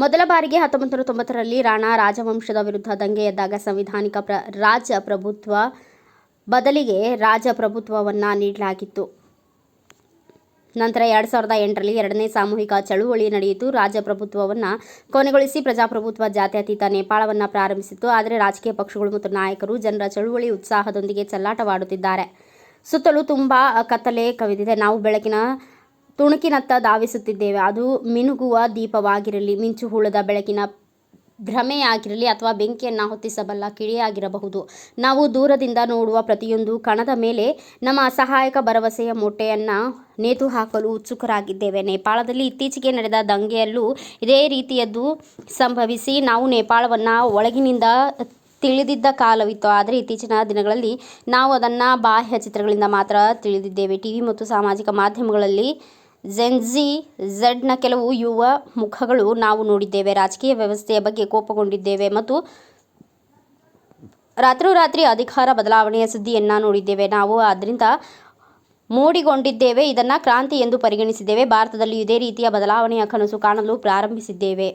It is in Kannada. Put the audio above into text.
ಬಾರಿಗೆ ಹತ್ತೊಂಬತ್ತು ನೂರ ತೊಂಬತ್ತರಲ್ಲಿ ರಾಣಾ ರಾಜವಂಶದ ವಿರುದ್ಧ ದಂಗೆ ಎದ್ದಾಗ ಸಂವಿಧಾನಿಕ ಪ್ರ, ರಾಜಪ್ರಭುತ್ವ ಬದಲಿಗೆ ರಾಜಪ್ರಭುತ್ವವನ್ನು ನೀಡಲಾಗಿತ್ತು. ನಂತರ ಎರಡು ಸಾವಿರದ ಎಂಟರಲ್ಲಿ ಎರಡನೇ ಸಾಮೂಹಿಕ ಚಳುವಳಿ ನಡೆಯಿತು. ರಾಜಪ್ರಭುತ್ವವನ್ನು ಕೊನೆಗೊಳಿಸಿ ಪ್ರಜಾಪ್ರಭುತ್ವ ಜಾತ್ಯತೀತ ನೇಪಾಳವನ್ನು ಪ್ರಾರಂಭಿಸಿತು ಆದರೆ ರಾಜಕೀಯ ಪಕ್ಷಗಳು ಮತ್ತು ನಾಯಕರು ಜನರ ಚಳುವಳಿ ಉತ್ಸಾಹದೊಂದಿಗೆ ಚೆಲ್ಲಾಟವಾಡುತ್ತಿದ್ದಾರೆ. ಸುತ್ತಲೂ ತುಂಬ ಕತ್ತಲೆ ಕವಿದಿದೆ. ನಾವು ಬೆಳಕಿನ ತುಣುಕಿನತ್ತ ಧಾವಿಸುತ್ತಿದ್ದೇವೆ. ಅದು ಮಿನುಗುವ ದೀಪವಾಗಿರಲಿ, ಮಿಂಚು ಹುಳದ ಬೆಳಕಿನ ಭ್ರಮೆಯಾಗಿರಲಿ ಅಥವಾ ಬೆಂಕಿಯನ್ನು ಹೊತ್ತಿಸಬಲ್ಲ ಕಿಳಿಯಾಗಿರಬಹುದು. ನಾವು ದೂರದಿಂದ ನೋಡುವ ಪ್ರತಿಯೊಂದು ಕಣದ ಮೇಲೆ ನಮ್ಮ ಅಸಹಾಯಕ ಭರವಸೆಯ ಮೊಟ್ಟೆಯನ್ನು ನೇತು ಹಾಕಲು ಉತ್ಸುಕರಾಗಿದ್ದೇವೆ. ನೇಪಾಳದಲ್ಲಿ ಇತ್ತೀಚೆಗೆ ನಡೆದ ದಂಗೆಯಲ್ಲೂ ಇದೇ ರೀತಿಯದ್ದು ಸಂಭವಿಸಿ, ನಾವು ನೇಪಾಳವನ್ನು ಒಳಗಿನಿಂದ ತಿಳಿದಿದ್ದ ಕಾಲವಿತ್ತು. ಆದರೆ ಇತ್ತೀಚಿನ ದಿನಗಳಲ್ಲಿ ನಾವು ಅದನ್ನು ಬಾಹ್ಯ ಚಿತ್ರಗಳಿಂದ ಮಾತ್ರ ತಿಳಿದಿದ್ದೇವೆ. ಟಿವಿ ಮತ್ತು ಸಾಮಾಜಿಕ ಮಾಧ್ಯಮಗಳಲ್ಲಿ ಜೆನ್ಜಿ ಝಡ್ನ ಕೆಲವು ಯುವ ಮುಖಗಳು ನಾವು ನೋಡಿದ್ದೇವೆ. ರಾಜಕೀಯ ವ್ಯವಸ್ಥೆಯ ಬಗ್ಗೆ ಕೋಪಗೊಂಡಿದ್ದೇವೆ ಮತ್ತು ರಾತ್ರೋರಾತ್ರಿ ಅಧಿಕಾರ ಬದಲಾವಣೆಯ ಸುದ್ದಿಯನ್ನು ನೋಡಿದ್ದೇವೆ ನಾವು. ಅದರಿಂದ ಮೂಡಿಗೊಂಡಿದ್ದೇವೆ. ಇದನ್ನು ಕ್ರಾಂತಿ ಎಂದು ಪರಿಗಣಿಸಿದ್ದೇವೆ. ಭಾರತದಲ್ಲಿ ಇದೇ ರೀತಿಯ ಬದಲಾವಣೆಯ ಕನಸು ಕಾಣಲು ಪ್ರಾರಂಭಿಸಿದ್ದೇವೆ.